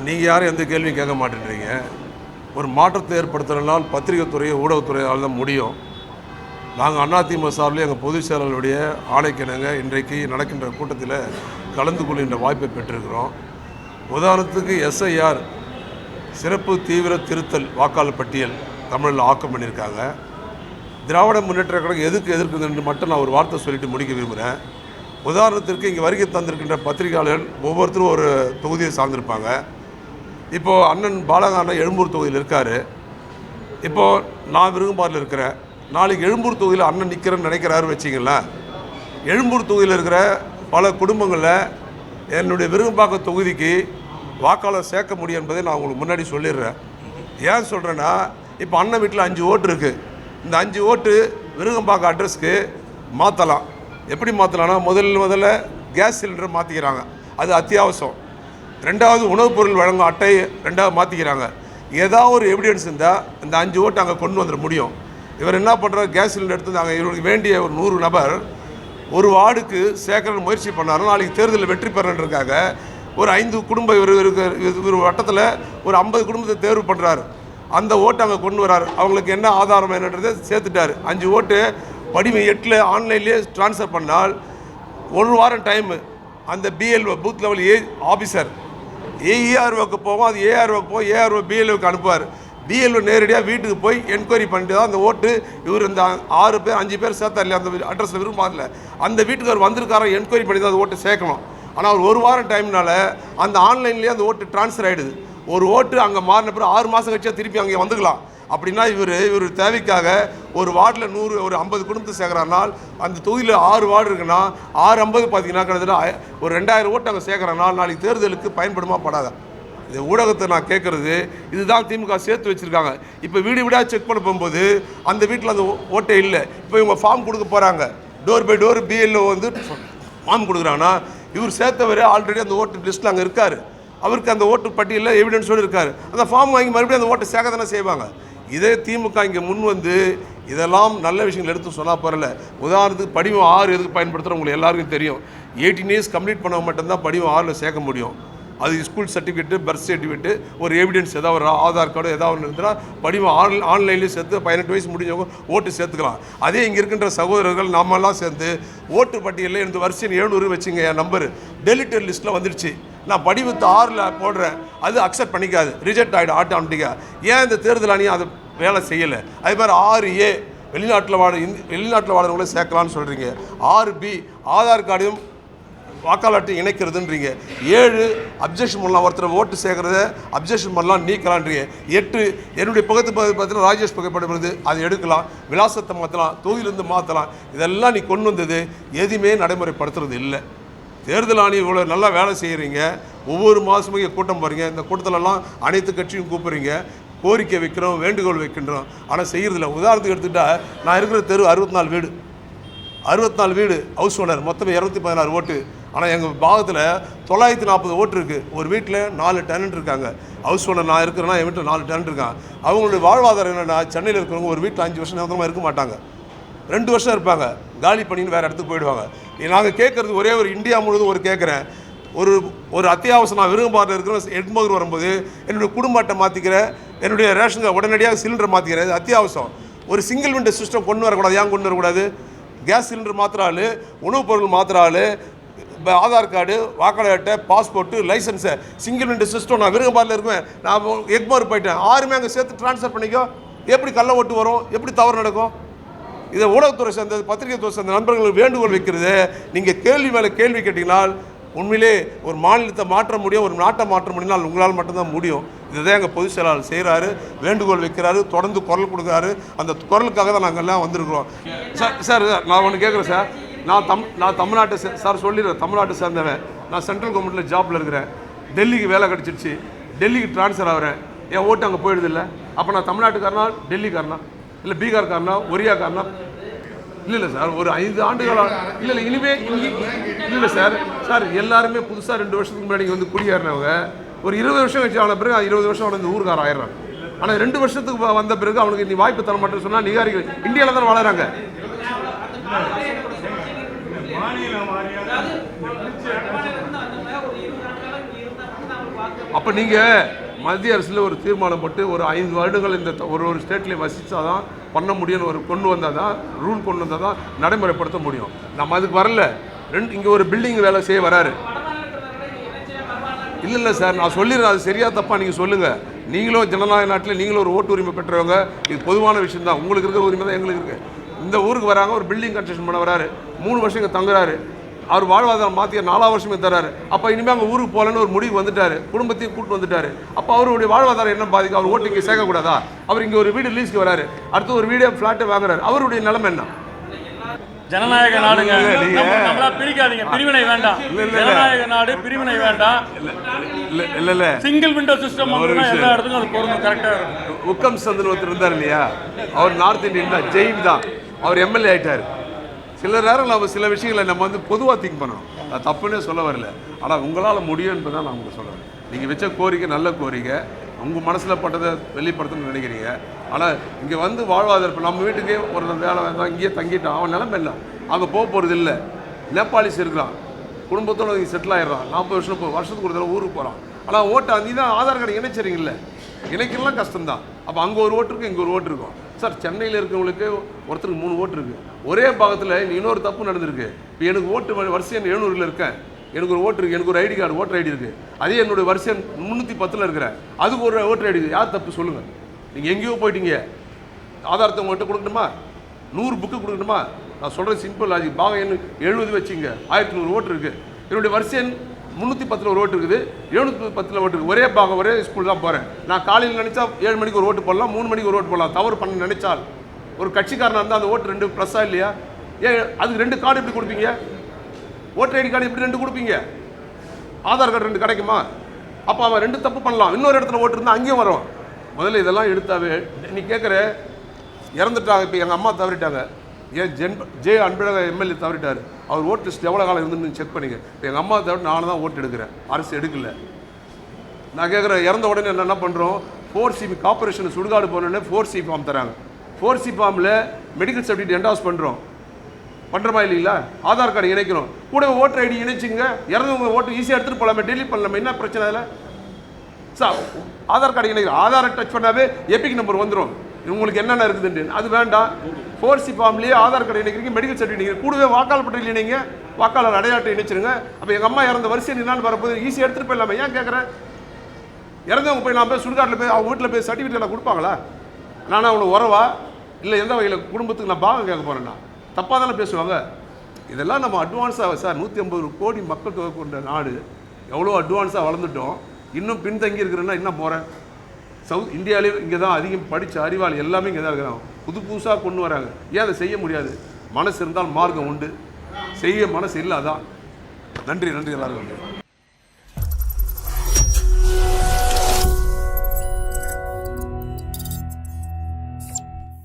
நீங்கள் யாரும் எந்த கேள்வியும் கேட்க மாட்டேன்றீங்க. ஒரு மாற்றத்தை ஏற்படுத்துறதுனால் பத்திரிகை ஊடகத்துறையால் தான் முடியும். நாங்கள் அதிமுக சார்பில் எங்கள் பொதுச் செயலாளருடைய ஆணைக்கிணங்க இன்றைக்கு நடக்கின்ற கூட்டத்தில் கலந்து கொள்கின்ற வாய்ப்பை பெற்றிருக்கிறோம். உதாரணத்துக்கு எஸ்ஐஆர் சிறப்பு தீவிர திருத்தல் வாக்காளர் பட்டியல் தமிழில் ஆக்கம் பண்ணியிருக்காங்க. திராவிட முன்னேற்ற கழகம் எதுக்கு எதிர்க்குதுன்னு மட்டும் நான் ஒரு வார்த்தை சொல்லிட்டு முடிக்க விரும்புகிறேன் உதாரணத்திற்கு இங்கே வருகை தந்திருக்கின்ற பத்திரிகையாளர்கள் ஒவ்வொருத்தரும் ஒரு தொகுதியை சார்ந்திருப்பாங்க. இப்போது அண்ணன் பாலகாரன் எழும்பூர் தொகுதியில் இருக்கார். இப்போது நான் விருகம்பாரில் இருக்கிறேன். நாளைக்கு எழும்பூர் தொகுதியில் அண்ணன் நிற்கிறேன்னு நினைக்கிறாரு வச்சிங்களேன். எழும்பூர் தொகுதியில் இருக்கிற பல குடும்பங்களில் என்னுடைய விருகம்பாக்கம் தொகுதிக்கு வாக்காளர் சேர்க்க முடியும் என்பதை நான் உங்களுக்கு முன்னாடி சொல்லிடுறேன். ஏன் சொல்கிறேன்னா இப்போ அண்ணன் வீட்டில் அஞ்சு ஓட்டு இருக்குது இந்த அஞ்சு ஓட்டு விருகம்பாக்கம் அட்ரஸ்க்கு மாற்றலாம் எப்படி மாற்றலாம்னா முதல்ல முதல்ல கேஸ் சிலிண்டர் மாற்றிக்கிறாங்க அது அத்தியாவசியம். ரெண்டாவது உணவுப் பொருள் வழங்கும் அட்டையை ரெண்டாவது மாற்றிக்கிறாங்க ஏதாவது ஒரு எவிடன்ஸ் இருந்தால் இந்த அஞ்சு ஓட்டு அங்கே கொண்டு வந்துட முடியும். இவர் என்ன பண்ணுறாரு கேஸ் சிலிண்டர் எடுத்து நாங்கள் இவருக்கு வேண்டிய ஒரு நூறு நபர் ஒரு வார்டுக்கு சேர்க்கிற முயற்சி பண்ணாரு. நாளைக்கு தேர்தலில் வெற்றி பெறன்றதுக்காக ஒரு ஐந்து குடும்ப இவர் இவர் வட்டத்தில் ஒரு ஐம்பது குடும்பத்தை தேர்வு பண்ணுறாரு அந்த ஓட்டை அங்கே கொண்டு வராரு. அவங்களுக்கு என்ன ஆதாரம் என்னன்றதை சேர்த்துட்டாரு. அஞ்சு ஓட்டு படிமை எட்டில் ஆன்லைன்லேயே ட்ரான்ஸ்ஃபர் பண்ணால் ஒரு வாரம் டைமு அந்த BLO booth level a officer ஏஇஆர்ஓக்கு போவோம். அது ஏஆர்ஓக்கு போவோம் ஏஆர்ஓ பிஎல்ஓக்கு அனுப்புவார். பிஎல்ஓ நேரடியாக வீட்டுக்கு போய் என்கொயரி பண்ணிட்டு தான் அந்த ஓட்டு இவர் இந்த ஆறு பேர் அஞ்சு பேர் சேர்த்தார் இல்லையா? அந்த அட்ரஸில் விரும்பாதில்ல அந்த வீட்டுக்கு அவர் வந்திருக்காரோ? என்கொயரி பண்ணி தான் அந்த ஓட்டு சேர்க்கணும். ஆனால் அவர் ஒரு வாரம் டைம்னால அந்த ஆன்லைன்லேயே அந்த ஓட்டு ட்ரான்ஸ்ஃபர் ஆகிடுது ஒரு ஓட்டு அங்கே மாறின பிறகு ஆறு மாதம் கழிச்சா திருப்பி அங்கே வந்துக்கலாம். அப்படின்னா இவர் இவர் தேவைக்காக ஒரு வார்டில் நூறு ஒரு ஐம்பது குடும்பத்தை சேர்க்குறானால் அந்த தொகுதியில் ஆறு வார்டு இருக்குன்னா ஆறு ஐம்பது பார்த்தீங்கன்னா கிட்டத்தட்ட ஒரு ரெண்டாயிரம் ஓட்டு அங்கே சேர்க்குறனால் நாளைக்கு தேர்தலுக்கு பயன்படுமா படாதா? இந்த ஊடகத்தை நான் கேட்குறது இதுதான் திமுக சேர்த்து வச்சுருக்காங்க. இப்போ வீடு வீடாக செக் பண்ண போகும்போது அந்த வீட்டில் அந்த ஓ- ஓட்டே இல்லை. இப்போ இவங்க ஃபார்ம் கொடுக்க போகிறாங்க டோர் பை டோர் பிஎல்ஓ வந்து ஃபார்ம் கொடுக்குறாங்கன்னா இவர் சேர்த்தவர் ஆல்ரெடி அந்த ஓட்டு லிஸ்ட்டில் அங்கே இருக்கார். அவருக்கு அந்த ஓட்டு பட்டியலில் எவிடன்ஸோடு இருக்கார். அந்த ஃபார்ம் வாங்கி மறுபடியும் அந்த ஓட்டை சேர்க்க தானே செய்வாங்க. இதே திமுக இங்கே முன் வந்து இதெல்லாம் நல்ல விஷயங்கள் எடுத்து சொன்னால் பரல உதாரணத்துக்கு படிவம் ஆறு எதுக்கு பயன்படுத்துகிறோம் உங்களுக்கு எல்லாருக்கும் தெரியும். எயிட்டீன் இயர்ஸ் கம்ப்ளீட் பண்ண மட்டும்தான் படிவம் ஆறில் சேர்க்க முடியும். அது ஸ்கூல் சர்டிஃபிகேட்டு பர்த் சர்டிஃபிகேட்டு ஒரு எவிடன்ஸ் ஏதாவது ஒரு ஆதார் கார்டு ஏதாவது ஒன்று இருந்தால் படிவம் ஆன் ஆன்லைன்லேயும் சேர்த்து பதினெட்டு வயசு முடிஞ்சவங்க ஓட்டு சேர்த்துக்கலாம். அதே இங்கே இருக்கின்ற சகோதரர்கள் நாமெல்லாம் சேர்ந்து ஓட்டு பட்டியலில் எனது வருஷம் எழுநூறு வச்சுங்க என் நம்பர் டெலிட்டர் லிஸ்ட்டில் வந்துடுச்சு நான் படிவத்து ஆறில் போடுறேன். அது அக்செப்ட் பண்ணிக்காது. ரிஜெக்ட் ஆகிடும் ஆட்டோமேட்டிக்காக ஏன் இந்த தேர்தல் அணி அதை வேலை செய்யலை. அதே மாதிரி ஆறு ஏ வெளிநாட்டில் வாழ வெளிநாட்டில் வாழறவங்களே சேர்க்கலாம்னு சொல்கிறீங்க ஆறு பி ஆதார் கார்டையும் வாக்காளர் அட்டை இணைக்கிறதுன்றீங்க. ஏழு அப்ஜெக்ஷன் பண்ணலாம். ஒருத்தர் ஓட்டு சேர்க்கறத அப்ஜெக்ஷன் பண்ணலாம் நீக்கலான்றீங்க. எட்டு என்னுடைய புகைத்து பார்த்தீங்கன்னா ராஜேஷ் புகைப்படம் வருது. அதை எடுக்கலாம். விலாசத்தை மாற்றலாம் தொகுதியிலேருந்து மாற்றலாம் இதெல்லாம் நீ கொண்டு வந்தது எதுவுமே நடைமுறைப்படுத்துறது இல்லை. தேர்தல் ஆணையம் இவ்வளோ நல்லா வேலை செய்கிறீங்க ஒவ்வொரு மாதமும் கூட்டம் போகிறீங்க இந்த கூட்டத்திலலாம் அனைத்து கட்சியும் கூப்பிட்றீங்க. கோரிக்கை வைக்கிறோம் வேண்டுகோள் வைக்கின்றோம். ஆனால் செய்கிறதில்ல உதாரணத்துக்கு எடுத்துக்கிட்டால் நான் இருக்கிற தெரு அறுபத்தி நாலு வீடு. அறுபத்தி நாலு வீடு ஹவுஸ் ஓனர் மொத்தம் இரநூத்தி பதினாறு ஓட்டு. ஆனால் எங்கள் பாகத்தில் தொள்ளாயிரத்தி நாற்பது ஓட்டு இருக்குது ஒரு வீட்டில் நாலு டெனன்ட் இருக்காங்க. ஹவுஸ் ஓனர் நான் இருக்கிறேன்னா என் வீட்டில் நாலு டெனன்ட் இருக்காங்க. அவங்களுடைய வாழ்வாதாரம் என்னென்னா சென்னையில் இருக்கிறவங்க ஒரு வீட்டில் அஞ்சு வருஷம் நிரந்தரமாக இருக்க மாட்டாங்க. ரெண்டு வருஷம் இருப்பாங்க. காலி பண்ணின்னு வேறு இடத்துக்கு போயிடுவாங்க. நாங்கள் கேட்குறது ஒரே ஒரு இந்தியா முழுவதும் ஒரு கேட்குறேன் ஒரு ஒரு அத்தியாவசியம் நான் விரும்பாட்டில் இருக்கிற எட்மகர் வரும்போது என்னுடைய குடும்ப அட்டை மாற்றிக்கிறேன் என்னுடைய ரேஷன் உடனடியாக சிலிண்டர் மாற்றிக்கிறேன் இது அத்தியாவசியம். ஒரு சிங்கிள் விண்டோ சிஸ்டம் கொண்டு வரக்கூடாது ஏன் கொண்டு வரக்கூடாது? கேஸ் சிலிண்டர் மாத்திர ஆள் உணவுப் பொருள் மாத்திர ஆள் இப்போ ஆதார் கார்டு வாக்காளர் அட்டை passport licence single window system நான் விருகம்பாரில் இருக்கேன் நான் எக்மோர் போயிட்டேன். ஆறுமே அங்கே சேர்த்து ட்ரான்ஸ்ஃபர் பண்ணிக்கோ. எப்படி கள்ள ஓட்டு வரும்? எப்படி தவறு நடக்கும்? இதை ஊடகத்துறை சேர்ந்த பத்திரிகை துறை சேர்ந்த நண்பர்களுக்கு வேண்டுகோள் வைக்கிறது. நீங்கள் கேள்வி மேலே கேள்வி கேட்டிங்கனால் உண்மையிலே ஒரு மாநிலத்தை மாற்ற முடியும் ஒரு நாட்டை மாற்ற முடியும்னால் உங்களால் மட்டும்தான் முடியும். இதுதான் எங்கள் பொதுச் செயலாளர் செய்கிறாரு வேண்டுகோள் வைக்கிறாரு தொடர்ந்து குரல் கொடுக்குறாரு. அந்த குரலுக்காக தான் நாங்கள் எல்லாம் வந்திருக்கிறோம். சார் சார் நான் ஒன்று கேட்குறேன் சார். நான் தம் நான் தமிழ்நாட்டை சே- சார் சொல்லிடுறேன் தமிழ்நாட்டை சேர்ந்தவன். நான் சென்ட்ரல் கவர்மெண்ட்டில் ஜாப்பில் இருக்கிறேன். டெல்லிக்கு வேலை கிடச்சிருச்சு. டெல்லிக்கு ட்ரான்ஸ்ஃபர் ஆகிறேன். என் ஓட்டு அங்கே போயிடுது இல்லை? அப்போ நான் தமிழ்நாட்டுக்காரனா டெல்லிக்காரனா? இல்லை பீகார்காரனா ஒரியாக்காரனா? இல்லை இல்லை சார் ஒரு ஐந்து ஆண்டுகளாக இல்லை இல்லை இனிமே இங்கே இல்லை இல்லை சார் சார் எல்லாருமே புதுசாக ரெண்டு வருஷத்துக்கு முன்னாடி வந்து குடியேறினவங்க. ஒரு இருபது வருஷம் கழிச்சு ஆன பிறகு இருபது வருஷம் அவனுக்கு ஊருக்கார ஆயிடுறான். ஆனால் ரெண்டு வருஷத்துக்கு வந்த பிறகு அவனுக்கு நீ வாய்ப்பு தர மாட்டேன்னு சொன்னால் நிகாரிகள் இந்தியாவில் தான் வளராங்க அப்போ நீங்கள் மத்திய அரசில் ஒரு தீர்மானம் போட்டு ஒரு ஐந்து வருடங்கள் இந்த ஒரு ஒரு ஸ்டேட்லேயும் வசித்தாதான் பண்ண முடியும்னு ஒரு கொண்டு வந்தால் தான் ரூல் கொண்டு வந்தால் தான் நடைமுறைப்படுத்த முடியும். நம்ம அதுக்கு வரல. ரெண்டு இங்கே ஒரு பில்டிங் வேலை செய்ய வராரு. இல்லை இல்லை சார் நான் சொல்லிடுறேன். அது சரியா தப்பா நீங்கள் சொல்லுங்கள் நீங்களும் ஜனநாயக நாட்டில் நீங்களும் ஒரு ஓட்டு உரிமை பெற்றவங்க இது பொதுவான விஷயம் தான் உங்களுக்கு இருக்கிற உரிமை தான் எங்களுக்கு இருக்குது இந்த ஊருக்கு வராங்க ஒரு பில்டிங் கன்ஸ்ட்ரக்ஷன் பண்ண வராரு. மூணு வருஷம் இங்கே தங்குறாரு. அவர் வாழ்வாதாரம் மாற்றிய நாலாம் வருஷமே தராரு அப்போ இனிமேல் அங்கே ஊருக்கு போகலன்னு ஒரு முடிவு வந்துட்டாரு. குடும்பத்தையும் கூட்டு வந்துட்டாரு. அப்போ அவருடைய வாழ்வாதாரம் என்ன பாதிக்கும் அவர் ஓட்டு இங்கே சேர்க்கக்கூடாதா? அவர் இங்கே ஒரு வீடு லீஸ்க்கு வராரு. அடுத்து ஒரு வீடே ஃப்ளாட்டை வாங்குறாரு. அவருடைய நிலைமை என்ன? ஜனநாயக நாடுங்க. நம்மளா பிரிக்காதீங்க. பிரிவினை வேண்டாம். ஜனநாயக நாடு பிரிவினை வேண்டாம். இல்லை இல்லை இல்லை சிங்கிள் விண்டோ சிஸ்டம் ஒரு. எல்லா இடத்துக்கும் அது பொருந்தும். கரெக்டா இருக்கும். உக்கம் சந்தன் ஒருத்தர் இருந்தார் இல்லையா? அவர் நார்த் இந்தியன் தான். ஜெயின் தான். அவர் எம்எல்ஏ ஆயிட்டார். சில நேரம் நம்ம சில விஷயங்களை நம்ம வந்து பொதுவாக திங்க் பண்ணணும். அது தப்புன்னே சொல்ல வரல. ஆனால் உங்களால் முடியும் என்பதான் நான் உங்களுக்கு சொல்கிறேன் நீங்கள் வச்ச கோரிக்கை நல்ல கோரிக்கை. உங்கள் மனசில் பட்டதை வெளிப்படுத்தணும்னு நினைக்கிறீங்க. ஆனால் இங்கே வந்து வாழ்வாதாரம் இப்போ நம்ம வீட்டுக்கே ஒரு வேலை வேண்டாம் இங்கேயே தங்கிட்டான் அவன் நிலம இல்லை அங்கே போக போகிறது இல்லை. நேபாளிஸ் இருக்கிறான். குடும்பத்தோடு இங்கே செட்டில் ஆகிடுறான் நாற்பது வருஷம் இப்போ வருஷத்துக்கு ஒரு தடவை ஊருக்கு போகிறான் ஆனால் ஓட்டு நீ தான் ஆதார் கார்டு இணைச்சிருங்கல்ல இணைக்கலாம் கஷ்டம்தான். அப்போ அங்கே ஒரு ஓட்டு இருக்கும் இங்கே ஒரு ஓட்டு இருக்கும். சார் சென்னையில் இருக்கிறவங்களுக்கு ஒருத்தருக்கு மூணு ஓட்டு இருக்குது ஒரே பாகத்தில் இன்னொரு தப்பு நடந்திருக்கு. இப்போ எனக்கு ஓட்டு வரிசை எழுநூறில் இருக்கேன். எனக்கு ஒரு ஓட்டு இருக்குது எனக்கு ஒரு ஐடி கார்டு ஓட்டர் ஐடி இருக்குது அதே என்னுடைய வரிசை முந்நூற்றி பத்தில் இருக்கிறேன் அதுக்கு ஒரு ஓட்டர் ஐடி இருக்குது யார் தப்பு சொல்லுங்கள் நீங்கள் எங்கேயோ போயிட்டீங்க. ஆதாரத்தை உங்கள்கிட்ட கொடுக்கணுமா? நூறு புக்கு கொடுக்கணுமா? நான் சொல்கிறது சிம்பிள் அது பாகம் எழுபது வச்சுங்க. ஆயிரத்தி நூறு ஓட்டு இருக்குது என்னுடைய வரிசை முந்நூற்றி பத்தில் ஒரு ஓட்டு இருக்குது. எழுநூற்றி பத்தில் ஓட்டு இருக்குது. ஒரே பாகம் ஒரே ஸ்கூல் தான் போகிறேன் நான் காலையில் நினச்சா ஏழு மணிக்கு ஒரு ஓட்டு போடலாம் மூணு மணிக்கு ஒரு ஓட்டு போடலாம். தவறு பண்ண நினைச்சால். ஒரு கட்சிக்காரனாக இருந்தால் அந்த ஓட்டு ரெண்டு ப்ளஸ்ஸாக இல்லையா? ஏன் அதுக்கு ரெண்டு கார்டு எப்படி கொடுப்பீங்க? ஓட்டர் ஐடி கார்டு எப்படி ரெண்டு கொடுப்பீங்க? ஆதார் கார்டு ரெண்டு கிடைக்குமா? அப்போ அவன் ரெண்டு தப்பு பண்ணலாம். இன்னொரு இடத்துல ஓட்டு இருந்தால் அங்கேயும் வரும். முதல்ல இதெல்லாம் எடுத்தாவே நீ கேட்குற இறந்துட்டாங்க இப்போ எங்கள் அம்மா தவறிட்டாங்க. ஏன் ஜென் ஜே அன்பழக எம்எல்ஏ தவறிட்டார். அவர் ஓட்டு லிஸ்ட் எவ்வளோ காலம் இருந்துன்னு செக் பண்ணிங்க. இப்போ எங்கள் அம்மா தவிர நானும் தான் ஓட்டு எடுக்கிறேன். அரசு எடுக்கல. நான் கேட்குறேன் இறந்த உடனே என்ன பண்ணுறோம் ஃபோர் சிபி கார்பரேஷன் சுடுகாடு போனோடனே ஃபோர் சி ஃபார்ம் தராங்க. ஃபோர் சி ஃபார்மில் மெடிக்கல் சர்டிஃபிகேட் என்டாஸ் பண்ணுறோம் பண்ணுறமா இல்லைங்களா? ஆதார் கார்டு இணைக்கிறோம். கூட ஓட்டர் ஐடி இணைச்சிங்க. இறந்தவங்க ஓட்டு ஈஸியாக எடுத்துகிட்டு போகலாமே டெலிட் பண்ணலாமே என்ன பிரச்சனை அதில்? சார் ஆதார் கார்டு இணைக்கிறோம். ஆதாரை டச் பண்ணாவே எபிக் நம்பர் வந்துடும் உங்களுக்கு என்னென்ன இருக்குதுன்னு. அது வேண்டாம். ஃபோர் சி ஃபார்ம்லேயே ஆதார் கார்டு இணைக்கிறீங்க மெடிக்கல் சர்டிஃபிகேட் கூடவே வாக்காளர் பட்டியல் இணைங்க வாக்காளர் அடையாட்டை இணைச்சிருங்க. அப்போ எங்கள் அம்மா இறந்த வரிசை என்னான்னு வரப்போது ஈஸியாக எடுத்துகிட்டு போயிடலாமா? ஏன் கேட்குறேன் இறந்தவங்க போய் நான் போய் சுடுகாட்டில் போய் அவங்க வீட்டில் போய் சர்டிஃபிகேட் எல்லாம் கொடுப்பாங்களா? நான் அவனுக்கு உறவா? இல்லை எந்த வகையில் குடும்பத்துக்கு நான் பாகம் கேட்க போகிறேன்னா தப்பாக தானே பேசுவாங்க. இதெல்லாம் நம்ம அட்வான்ஸாக சார் நூற்றி ஐம்பது கோடி மக்கள் தொகை கொண்ட நாடு. எவ்வளோ அட்வான்ஸாக வளர்ந்துட்டோம். இன்னும் பின்தங்கி இருக்கிறேன்னா என்ன போகிறேன் சவுத் இந்தியாவிலே இங்கே தான் அதிகம் படித்த அறிவாளி எல்லாமே இங்கே தான் இருக்கிறாங்க. புது புதுசாக கொண்டு வராங்க. ஏன் அதை செய்ய முடியாது? மனசு இருந்தால் மார்க்கம் உண்டு. செய்ய மனசு இல்லாதான் நன்றி நன்றி எல்லாருக்கும்.